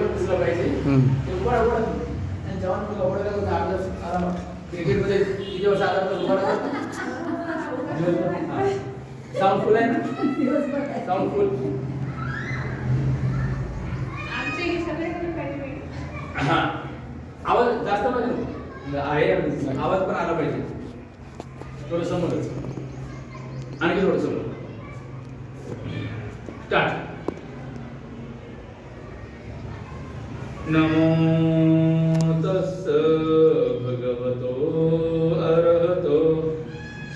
पण दिसलं पाहिजे. ते उभा राहा. आणि जवान मुलगा उभा राहिला तर आपलं आरामात क्रिकेटमध्ये किती वर्ष आपलं उभा राहतात साऊंड फुल आहे ना? Sound full. आमचे हे हा. आवाज जास्त पाहिजे. आहे आवाज पण आला पाहिजे. थोडं समोरच. आणखी थोडं समोर. स्टार्ट नमो तस्स भगवतो अरहतो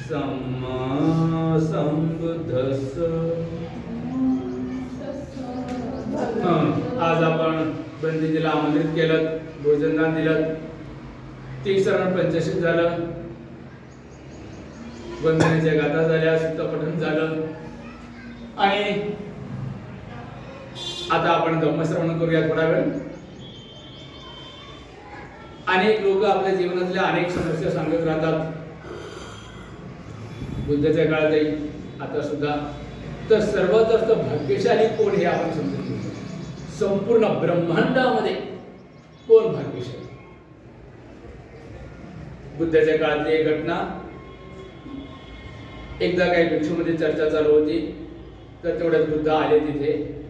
सम्मा संबुद्धस्स। आज आपण बंदिजीला आमंत्रित केलं भोजनदान दिलं. तीसरण पंचशीत झालं. वंदनेच्या गाथा झाल्या सुत्तपठण झालं. आणि आता आपण धम्मश्रवण करूया थोडा वेळ. अनेक लोक आपल्या जीवनातल्या अनेक समस्या सांगत राहतात. बुद्धाच्या काळातही आता सुद्धा. तर सर्वात जास्त भाग्यशाली कोण हे आपण समजून घेऊ. संपूर्ण ब्रह्मांडामध्ये कोण भाग्यशाली? बुद्धाच्या काळातली एक घटना. एकदा काही भिक्षूमध्ये चर्चा चालू होती. तर तेवढ्याच बुद्ध आले तिथे.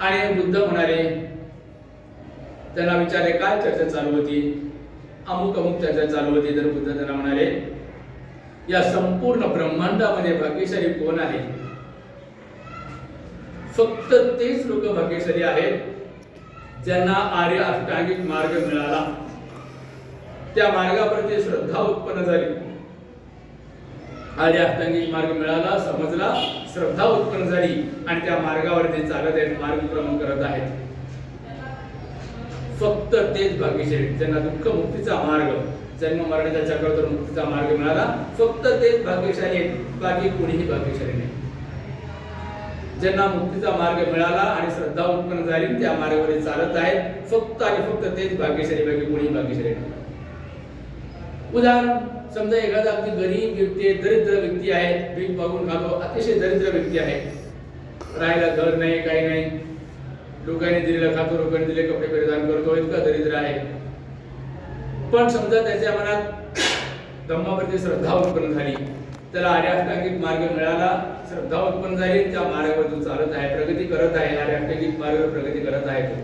आणि बुद्ध म्हणाले त्यांना विचारले काय चर्चा चालू होती? अमुक अमुक चर्चा चालू होती. तर बुद्ध त्यांना म्हणाले या संपूर्ण ब्रह्मांडामध्ये भाग्यशाली कोण आहे? फक्त तेच लोक भाग्यशाली आहेत ज्यांना आर्य अष्टांगिक मार्ग मिळाला. त्या मार्गाप्रती श्रद्धा उत्पन्न झाली. आर्य अष्टांगिक मार्ग मिळाला समजला श्रद्धा उत्पन्न झाली आणि त्या मार्गावरती चालत आहेत मार्गक्रमण करत आहेत. फक्त तेच भाग्यशाली ज्यांना दुःख मुक्तीचा मार्ग जन्म मरणाच्या चक्रातून मुक्तीचा मार्ग मिळाला फक्त तेच भाग्यशाली आहेत बाकी कोणीही भाग्यशाली नाही. ज्यांना मुक्तीचा मार्ग मिळाला आणि श्रद्धा उत्पन्न झाली त्या मार्गावर चालत आहेत. फक्त आणि फक्त तेच भाग्यशाली बाकी कोणीही भाग्यशाली नाही. उदाहरण समजा एखादा अगदी गरीब व्यक्ती आहे दरिद्र व्यक्ती आहे. भीक मागून खातो अतिशय दरिद्र व्यक्ती आहे. राहायला घर नाही काही नाही. लोकांनी दिलेलं खातो लोकांनी दिले कपडे परिधान करतो इतका दरिद्र आहे. पण समजा त्याच्या मनात धम्माप्रती श्रद्धा उत्पन्न झाली. त्याला आर्याष्टांगिक मार्ग मिळाला श्रद्धा उत्पन्न झाली त्या मार्गावर तो चालत आहे प्रगती करत आहे आर्याष्टांगिक मार्गावर प्रगती करत आहे तो.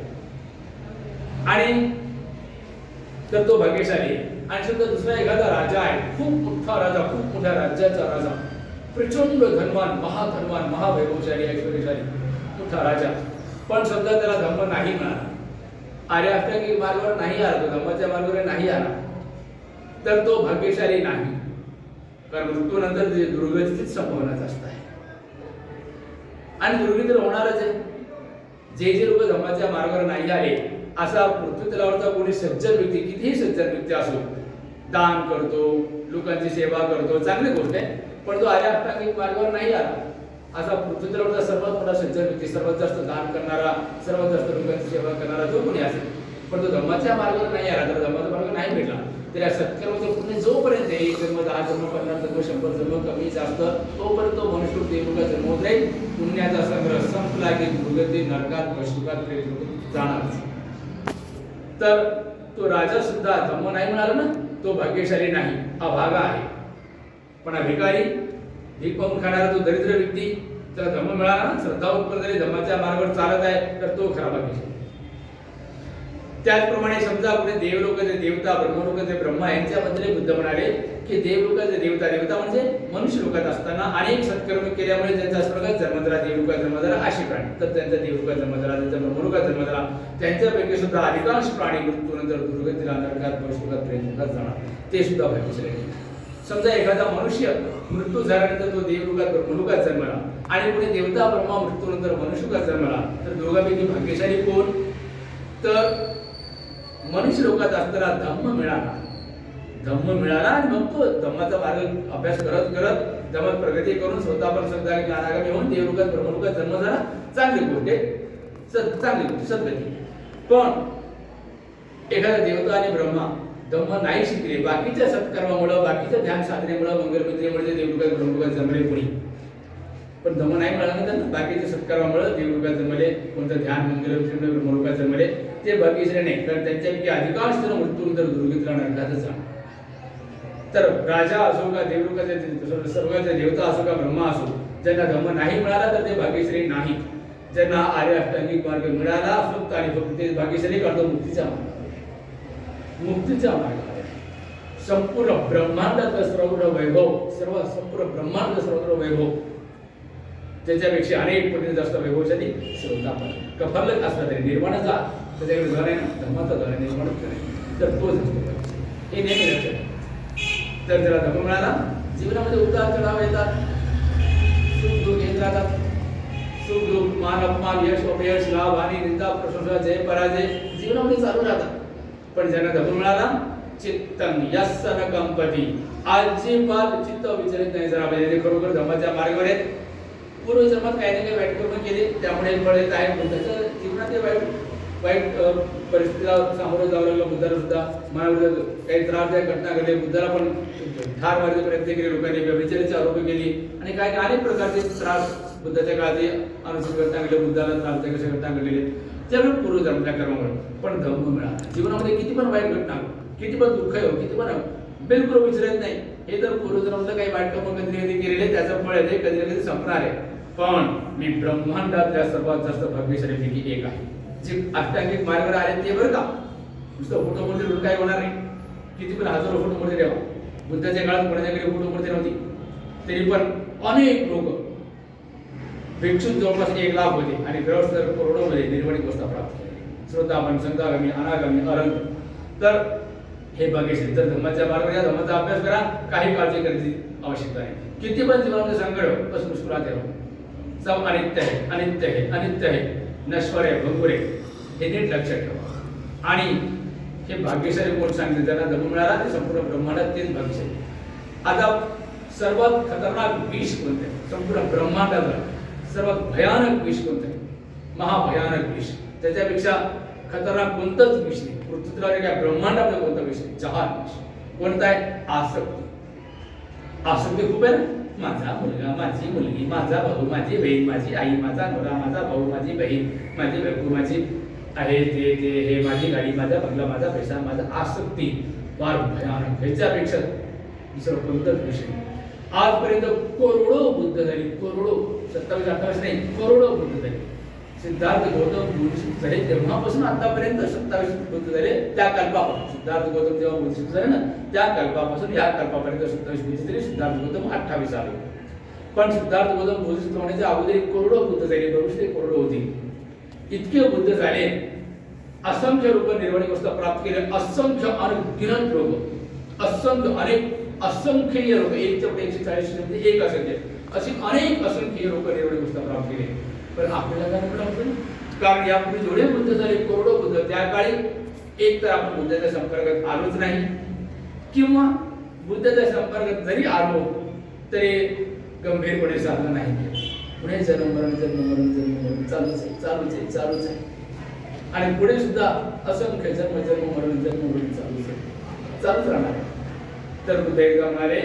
आणि तर तो भाग्यशाली आहे. आणि समजा दुसरा एखादा राजा आहे खूप मोठा राजा खूप मोठ्या राज्याचा राजा. प्रचंड धनवान महाधनवान महावैभवशाली ऐश्वर्यशाली मोठा राजा. पण समजा त्याला धम्म नाही म्हणा आर्य अष्टांगिक मार्गावर नाही आला तो धम्माच्या मार्गावर नाही आला तर तो भाग्यशाली नाही. कारण मृत्यूनंतर जे दुर्गतीचीच संभावना असत आहे. आणि दुर्गती तर होणारच आहे. जे जे लोक धम्माच्या मार्गावर नाही आले असा पृथ्वी तलावरचा कोणी सज्जन व्यक्ती कितीही सज्जन व्यक्ती असो दान करतो लोकांची सेवा करतो चांगली गोष्ट आहे. पण तो आर्य अष्टांगिक मार्गावर नाही आला. असा पृथ्वी सर्वात मोठा संचार व्यक्ती सर्वात जास्त दान करणारा सर्वात जास्त लोकांची सेवा करणारा जो कोणी असेल पण तो धर्माच्या मार्गावर नाही आला तर धर्माचा मार्ग नाही भेटला. तर या सत्कर्माच्या पुण्य जोपर्यंत एक जन्म दहा जन्म पन्नास जन्म शंभर जन्म कमी जास्त तोपर्यंत तो मनुष्य देवलोकात जन्म होत राहील. पुण्याचा संग्रह संपला की दुर्गती नरकात पशुकात जाणार तर तो राजा सुद्धा धम्म नाही म्हणाला ना तो भाग्यशाली नाही अभागा आहे. पण हा भिकारी भीक पाहून खाणारा तो दरिद्र व्यक्ती. त्याला धम्म मिळाला ना श्रद्धा उत्पन्न झाली धम्माच्या मार्गावर चालत आहे तर तो खरा भाग्यशाली त्याचप्रमाणे समजा कुठे देवलोकाचे देवता ब्रह्मलोकाचे ब्रह्मा यांच्याबद्दल बुद्ध म्हणाले की देवलोकाचे देवता देवता म्हणजे मनुष्य लोकात असताना अनेक सत्कर्म केल्यामुळे त्यांचा स्वर्गात जन्म झाला देवलोकात जन्म झाला असे प्राणी. तर त्यांचा देवलोका जन्म झाला त्यांचा ब्रह्मलोका जन्म झाला त्यांच्यापैकी सुद्धा अधिकांश प्राणी मृत्यूनंतर दुर्गतीला नरकात पशुकात प्रेमलोकात जाणार. ते सुद्धा भाग्यशाली समजा एखादा मनुष्य मृत्यू झाल्यानंतर तो देवरुगात ब्रह्मलोकात जन्मला आणि पुढे देवता ब्रह्मा मृत्यूनंतर मनुष्यलोकात जन्मला तर दोघांपैकी भाग्यशाली कोण? तर मनुष्य लोकात असताना धम्म मिळाला. धम्म मिळाला आणि मग तो धम्माचा मार्ग अभ्यास करत करत धम्मात प्रगती करून स्वतः पण सध्या ज्ञानागामी होऊन देवरुगात ब्रह्मलोकात जन्म झाला. चांगली गोष्ट आहे. चांगली गोष्ट सद्गती. पण एखादा देवता आणि ब्रह्मा धम्म नाही शिकले. बाकीच्या सत्कर्मामुळं बाकीच्या ध्यान साधनेमुळं मंगलमित्रेमुळे जे देवलोकात जमले कोणी? पण धम्म नाही मिळालं ना. त्यांना बाकीच्या सत्कर्मामुळं देवडुका जमले कोणतं ध्यान मंगल मरुखात जमले ते बाकीचे नाही. कारण त्यांच्यापैकी अधिकांश जण मृत्यूनंतर दुर्गतीला नरकातच जाणार तर राजा असो का देवरुखाचे सर्वांचे देवता असो का ब्रह्मा असो ज्यांना धम्म नाही मिळाला तर ते भाग्यश्री नाही ज्यांना आर्य अष्टांगिक मार्ग मिळाला फक्त आणि फक्त ते भाग्यश्री करतो मुक्तीचा मार्ग. मुक्तीचा मार्ग संपूर्ण ब्रह्मांडाचा सर्व वैभव सर्व संपूर्ण ब्रह्मांड सर्व वैभव. त्याच्यापेक्षा अनेक पटीने जास्त वैभवशाली श्रोता पण कफरलक असला तरी निर्माणाचा त्याच्याकडे झाला आहे ना धर्माचा झाला निर्माण निर्माणच तर तोच असतो हे नेहमी लक्षात तर त्याला धर्म मिळाला जीवनामध्ये उतार चढाव येतात. सुख दुःख येत राहतात. सुख दुःख मान अपमान यश अपयश लाभ आणि निंदा प्रशंसा जय पराजय जीवनामध्ये चालू राहतात. पण ज्यांना धर्म मिळाला चित्तन यस कंपती अजिबात चित्त विचलित नाही जरा. म्हणजे पाहिजे खरोखर धर्माच्या मार्गावर आहेत. पूर्वजन्मात काही ना काही वाईट कर्म केले त्यामुळे फळ येत आहे. बुद्धाच्या जीवनात ते वाईट वाईट परिस्थितीला सामोरं जावं लागलं. बुद्धाला सुद्धा मनावर काही त्रासदायक घटना घडली. बुद्धाला पण ठार मारण्याचे प्रयत्न केले लोकांनी. व्यभिचाराचे आरोप केली. आणि काही अनेक प्रकारचे त्रास बुद्धाच्या काळात अनुचित घटना घडले बुद्धाला त्रासदायक अशा घटना घडलेल्या त्यामुळे पूर्वजन्माच्या कर्मामुळे पण धम्म मिळाला जीवनामध्ये किती पण वाईट घटना किती पण दुःख हो किती पण बिलकुल विचारत नाही. हे तर पूर्वजन्मचं काही वाईट कर्म कधी कधी केलेले त्याचं फळ आहे ते कधी कधी संपणार आहे. पण मी ब्रह्मांडातल्या सर्वात जास्त भाग्यशालीपैकी एक आहे. जे अष्टांगिक मार्गावर आले ते बरं का? नुसतं फोटो मध्ये काय होणार नाही. किती पण हजारो फोटो मध्ये ठेवा बुद्धाच्या काळात कोणाच्याकडे फोटो मध्ये नव्हती. तरी पण अनेक लोक भिक्षू जवळपास एक लाख होते आणि ग्रहस्थ करोडोमध्ये निर्माणिक अवस्था प्राप्त केली श्रोतापण संतागामी अनागामी अरंग. तर हे बघितले. तर धर्माच्या मार्गावर या धर्माचा अभ्यास करा. काही काळजी करायची आवश्यकता नाही. किती पण जीवनामध्ये संकट हो, बस मुस्कुराते राहू हो. सब अनित्य आहे अनित्य आहे अनित्य आहे. नश्वर आहे भंगुर आहे. हे नीट लक्षात ठेवा. आणि हे भाग्यशाली कोण सांगितले ज्यांना धर्म मिळाला ते संपूर्ण ब्रह्मांडात तेच भाग्यशाली. आता सर्वात खतरनाक विष कोणते? संपूर्ण ब्रह्मांडाचा सर्वात भयानक विष कोणतं आहे? महाभयानक विष. त्याच्यापेक्षा खतरनाक कोणतंच विष नाही. पृथ्वीतला काय ब्रह्मांडातलं कोणतं विष नाही? जहाल विष. कोणता आहे? आसक्ती. आसक्ती खूप आहे ना? माझा मुलगा माझी मुलगी माझा भाऊ माझी बहीण माझी आई माझा नवरा माझा भाऊ माझी बहीण माझी बायको माझी आहे ते ते हे माझी गाडी माझा बंगला माझा पैसा माझा आसक्ती. फार भयानक. ह्याच्यापेक्षा दुसरं कोणतंच विषय नाही. आजपर्यंत करोडो बुद्ध झाली करोडो सत्तावीस अठ्ठावीस नाही करोडो बुद्ध झाले. सिद्धार्थ गौतम बुद्ध झाले तेव्हापासून आतापर्यंत सत्तावीस बुद्ध झाले त्या कल्पापासून. सिद्धार्थ गौतम जेव्हा बुद्ध झाले ना त्या कल्पापासून या कल्पापर्यंत सत्तावीस बुद्ध झाले सिद्धार्थ गौतम अठ्ठावीस आले. पण सिद्धार्थ गौतम बुद्ध होण्याच्या अगोदर एक करोडो बुद्ध झाले भविष्य ते करोडो होती. इतके बुद्ध झाले असंख्य रूप निर्वाणी अवस्था प्राप्त केले असंख्य अनगिनत लोक असंख्य अनेक असंख्य लोक एक ते एकशे चाळीस म्हणजे एक असंख्य असे अनेक असंख्य लोक एवढे पुस्तक प्राप्त केले पण आपल्याला काय प्राप्त नाही. कारण यापूर्वी जेवढे बुद्ध झाले करोडो बुद्ध त्या काळी एक तर आपण बुद्धाच्या संपर्कात आलोच नाही. किंवा बुद्धाच्या संपर्कात जरी आलो तरी गंभीरपणे साधना नाही पुढे जन्म मरण जन्ममरण चालूच आहे चालूच आहे चालूच आहे. आणि पुढे सुद्धा असंख्य जन्म जन्म मरण जन्म मरण चालूच आहे. चालूच राहणार. आहे. तर हृदय गमणारे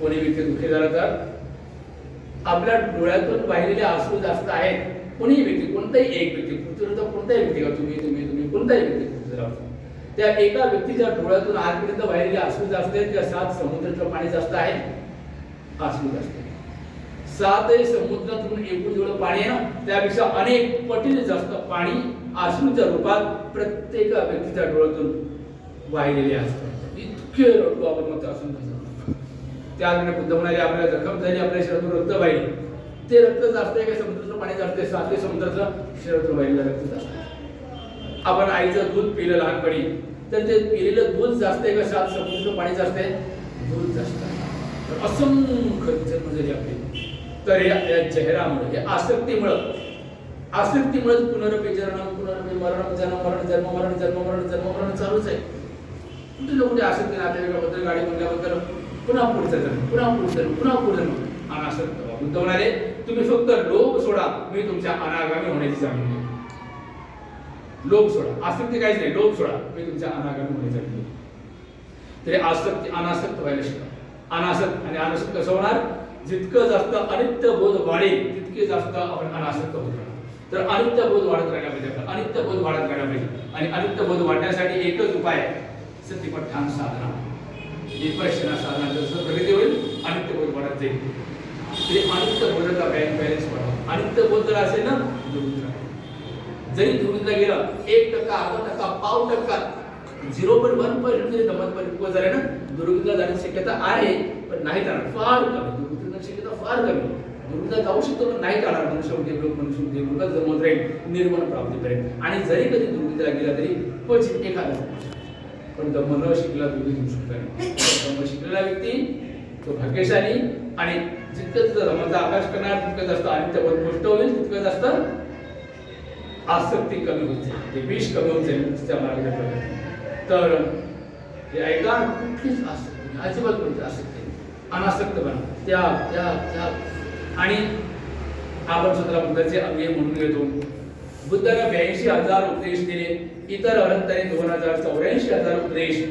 कोणी व्यक्ती दुःखी झाला तर? आपल्या डोळ्यातून वाहिलेले आसू जास्त आहेत. कोणीही व्यक्ती कोणताही एक व्यक्ती पृथ्वीवर कोणताही व्यक्ती का तुम्ही तुम्ही तुम्ही कोणताही व्यक्ती पृथ्वीवर त्या एका व्यक्तीच्या डोळ्यातून आजपर्यंत वाहिलेले आसू जास्त आहेत किंवा सात समुद्रातलं पाणी जास्त आहे. आसू जास्त आहे. सातही समुद्रातून एकूण जेवढं पाणी आहे ना त्यापेक्षा अनेक पटीने जास्त पाणी आसूच्या रूपात प्रत्येक व्यक्तीच्या डोळ्यातून वाहिलेले असतात इतके रडलो आपण मग असून कसं त्यामुळे बुद्ध म्हणाले आपल्याला जखम झाली आपल्या शरीरातून रक्त वाहिली. ते रक्त जास्त आहे का समुद्राचं पाणी जास्त आहे? साधे समुद्राचं शरीरातून वाहिलेलं रक्त जास्त आपण आईचं दूध पिलं लहानपणी तर ते पिलेलं दूध जास्त आहे का? सात समुद्राचं पाणी जास्त आहे? दूध जास्त आहे. तर असंख्य जन्म झाली आपली. तर या चेहरामुळे या आसक्तीमुळं आसक्तीमुळे पुनरपी जन्म पुनरपी मरण जन्म मरण जन्म मरण जन्म मरण जन्म मरण चालूच आहे. कुठे ना कुठे आसक्ती नातेवाईकाबद्दल गाडी म्हटल्याबद्दल पुन्हा पुढे जन्म पुन्हा पुढे पुन्हा पुढे जन्म अनासक्त व्हा. तुम्ही फक्त लोभ सोडा. मी तुमच्या अनागामी होण्याची जामीन देतो. लोभ सोडा. आसक्ती काहीच नाही. लोभ सोडा. मी तुमच्या अनागामी होण्याची जामीन देतो. तरी आसक्ती अनासक्त व्हायला शिका. अनासक्त आणि अनासक्त कसं होणार? जितकं जास्त अनित्य बोध वाढेल तितके जास्त आपण अनासक्त होत राहणार. तर अनित्य बोध वाढत राहिला पाहिजे अनित्य बोध वाढत राहिला पाहिजे. आणि अनित्य बोध वाढण्यासाठी एकच उपाय आहे. सत्यपठ्ठान साधना. म्हणजे विपश्यना साधना जसं प्रगती होईल अनित्य बोध वाढत जाईल. ते अनित्य बोधाचा बँक बॅलन्स वाढवा. अनित्य बोध जर असेल ना दुरुस्त जरी दुरुस्तला गेलं एक टक्का अर्धा टक्का पाव टक्का झिरो पॉईंट वन पर्सेंट जरी दमत परिपक्व झाले ना दुरुस्तला जाण्याची शक्यता आहे पण नाही जाणार. फार कमी. दुरुस्तला शक्यता फार कमी. दुरुस्तला जाऊ शकतो पण नाही जाणार. मनुष्य उद्योग मनुष्य उद्योग जमत राहील निर्माण प्राप्तीपर्यंत. आणि जरी कधी दुरुस्तला गेला तरी क्वचित एखादा पण दमन शिकला दुर्गती होऊ शकता दम शिकलेला व्यक्ती तो भाग्यशाली आणि जितकं तिथं धर्माचा अभ्यास करणार तितकं जास्त अनित्य गोष्ट होईल तितकं जास्त आसक्ती कमी होत जाईल ते विष कमी होत जाईल त्या मार्गाने तर हे ऐका कुठलीच आसक्ती नाही. अजिबात कोणती आसक्ती अनासक्त बना. त्या त्या त्या आणि आपण स्वतःला बुद्धाचे अंगे म्हणून घेतो. बुद्धानं ब्याऐंशी हजार उपदेश दिले इतर अनंताने दोन हजार चौऱ्याऐंशी हजार उपदेश.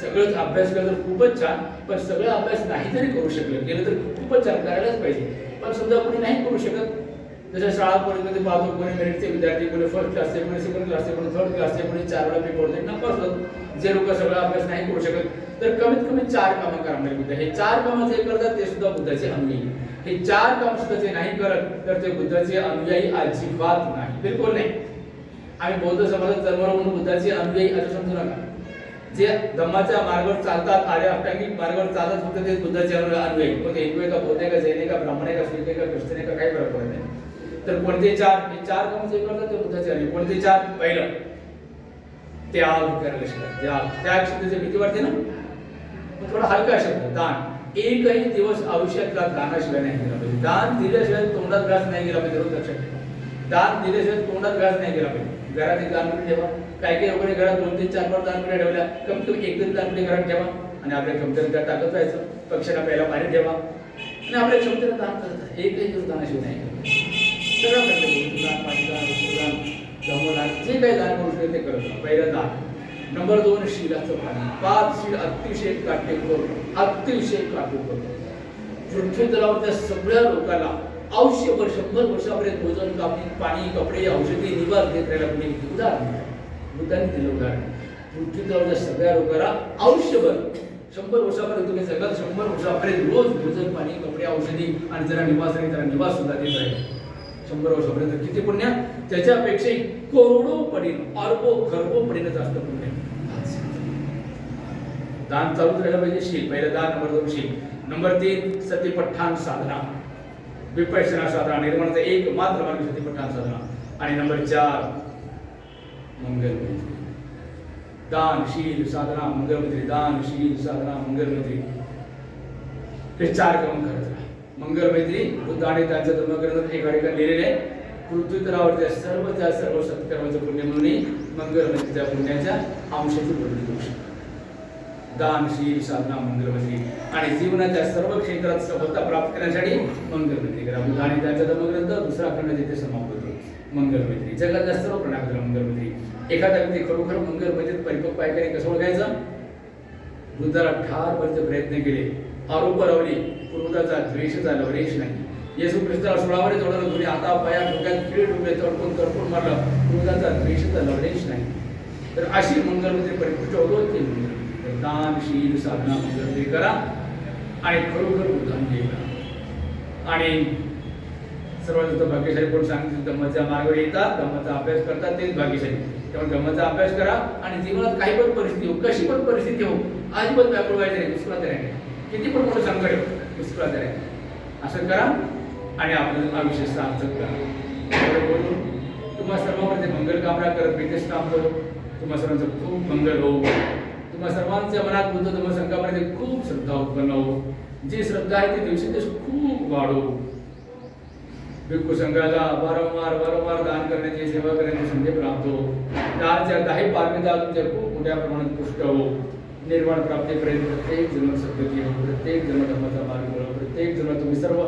सगळंच अभ्यास केला तर खूपच छान पण सगळं अभ्यास नाही तरी करू शकलं. गेलं तर खूपच छान करायलाच पाहिजे. पण समजा कोणी नाही करू शकत जसं शाळा कॉलेजमध्ये पाहतो कोणी मेरिटचे विद्यार्थी कोणी फर्स्ट क्लासचे कोणी सेकंड क्लासचे कोणी थर्ड क्लासचे कोणी चार वेळा पेपर होते नपास जे लोक सगळा अभ्यास नाही करू शकत तर कमीत कमी चार कामं करणारे बुद्ध. हे चार कामं जे करतात ते सुद्धा बुद्धाचे अनुयायी. हे चार काम सुद्धा जे नाही करत तर ते बुद्धाचे अनुयायी अजिबात नाही. बिलकुल नाही. आम्ही बौद्ध समाजात जन्म म्हणून बुद्धाचे अनुयायी असं समजू नका. जे धम्माच्या मार्गावर चालतात आर्य अष्टांगिक मार्गावर चालत फक्त ते बुद्धाचे अनुयायी. मग हिंदू आहे का बौद्ध आहे का जैन आहे का ब्राह्मण आहे का शीख आहे का ख्रिश्चन आहे का काही फरक पडत नाही. तर कोणते चार? हे चार काम जे करतात ते बुद्धाचे कोणते चार? पहिलं त्याग करायला शिका त्याग त्याग शब्दाची भीती वाटते ना? मग थोडा हलका शब्द दान. एकही दिवस आयुष्यातला दानाशिवाय नाही गेला पाहिजे. दान दिल्याशिवाय तोंडात घास नाही गेला पाहिजे रोज लक्षात ठेवा. दान दिल्याशिवाय तोंडात घास नाही गेला पाहिजे. घरात एक दानपेटी ठेवा. काय काही वगैरे घरात दोन तीन चार पाच दानपेट्या ठेवल्या. कमीत कमी एक तरी दानपेटी घरात ठेवा. आणि आपल्या क्षमतेने त्यात टाकत राहायचं. पक्षाला प्यायला पाणी ठेवा. आणि आपल्या क्षमतेने दान करत एकही दिवस दानाशिवाय नाही गेला. सगळं करते दान पाणी वस्तुदान जे काही दान करू ते करत पहिलं दान नंबर दोन शिलाचं पाणी पाच शिल अतिशय काटेकोर अतिशय काटेकोर पृथ्वी तलावरच्या सगळ्या लोकांना आयुष्यभर शंभर वर्षापर्यंत भोजन कापणी पाणी कपडे औषधी निवास देत राहिला कुणी उदाहरण दिलं. दिलं उदाहरण पृथ्वी तलावरच्या सगळ्या लोकांना आयुष्यभर शंभर वर्षापर्यंत तुम्ही जगात शंभर वर्षापर्यंत रोज भोजन पाणी कपडे औषधी आणि जरा निवास आणि जरा निवास सुद्धा देत राहील शंभर वर्षापर्यंत. किती पुण्य? त्याच्यापेक्षा करोडो पडीन अर्बो खरबो पडीन जास्त पुण्य. दान चालूच राहिलं पाहिजे शील. पहिलं दान नंबर दोन शील. नंबर तीन सतीपठ्ठान साधना. विपश्यना साधना निर्माणाचा एक मात्र मार्ग सतीपठ्ठान साधना. आणि नंबर चार मंगलमैत्री दान शील साधना मंगलमैत्री दान शील साधना मंगलमैत्री हे चार काम करत मंगल मैत्री बुद्ध आणि त्यांच्या धर्मग्रंथात एका ठिकाणी लिहिलेले आहे पृथ्वी सर्व त्या सर्व सत्कर्माचं पुण्य म्हणून मंगलमैत्रीच्या पुण्याच्या अंशाची बोलणी करू शकतो दानशील साधना मंगलमैत्री आणि जीवनाच्या सर्व क्षेत्रात सफलता प्राप्त करण्यासाठी मंगलमैत्री करा. बुद्ध आणि त्यांचा धर्मग्रंथ दुसरा खंड जिथे समाप्त होतो. मंगलमैत्री जगातल्या सर्व प्रणाम करा मंगलमैत्री एखादा व्यक्ती खरोखर मंगलमैत्रीत परिपक्व आहे कसं ओळखायचं? बुद्धाला ठार प्रयत्न केले. आरोप लावले पूर्वताचा द्वेषाचा लवरेश नाही. येसू ख्रिस्ताला सोळावरे जोडलं तुम्ही आता पाया डोक्यात किळ डोके तडपून तडपून मारलं पूर्वताचा द्वेषाचा लवरेश नाही. तर अशी मंगलमैत्री परिपुष्ट होतो ते मंगल. तर दान शील साधना ते करा आणि खरोखर बुद्धांजली करा. आणि सर्वात जास्त भाग्यशाली कोण सांगितलं धम्माच्या मार्गावर येतात धम्माचा अभ्यास करतात तेच भाग्यशाली. त्यामुळे धम्माचा अभ्यास करा आणि जीवनात काही पण परिस्थिती हो कशी पण परिस्थिती हो पण व्याकुळ व्हायचं नाही दुसरा राहायचं किती पण मोठं संकट हो असं करा आणि आपलं आयुष्य सार्थक करा. बोलून तुम्हा सर्वांमध्ये मंगल कामना करत मी तेच थांबतो तुम्हा सर्वांचं खूप मंगल हो तुम्हा सर्वांच्या मनात बुद्ध तुम्हा संघामध्ये खूप श्रद्धा उत्पन्न हो जी श्रद्धा आहे ती दिवसेंदिवस खूप वाढो. भिक्खू संघाला वारंवार वारंवार दान करण्याची सेवा करण्याची संधी प्राप्त हो दानच्या काही पारमिता तुमच्या खूप मोठ्या प्रमाणात पुष्ट हो निर्माण प्राप्तीपर्यंत प्रत्येक जन्म सद्गती हो प्रत्येक जन्म धर्माचा मार्ग प्रत्येक जण तुम्ही सर्व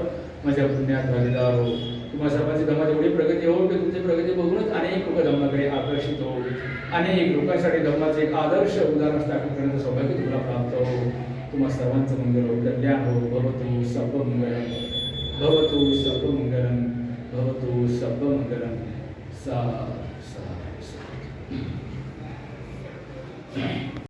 माझ्या पुण्यात भागीदार आहो. तुम्हाला सर्वांची धमात एवढी प्रगती हो की तुमची प्रगती बघूनच अनेक लोक धम्माकडे आकर्षित हो अनेक लोकांसाठी धम्माचे एक आदर्श उदाहरण स्थापित करण्याचं सौभाग्य तुम्हाला प्राप्त हो. तुम्हाला सर्वांचं मंगल हो कल्याण हो. भवतु सर्वमंगलम भवतु सर्वमंगलम भवतो सर्वमंगलम सा सा Thank you.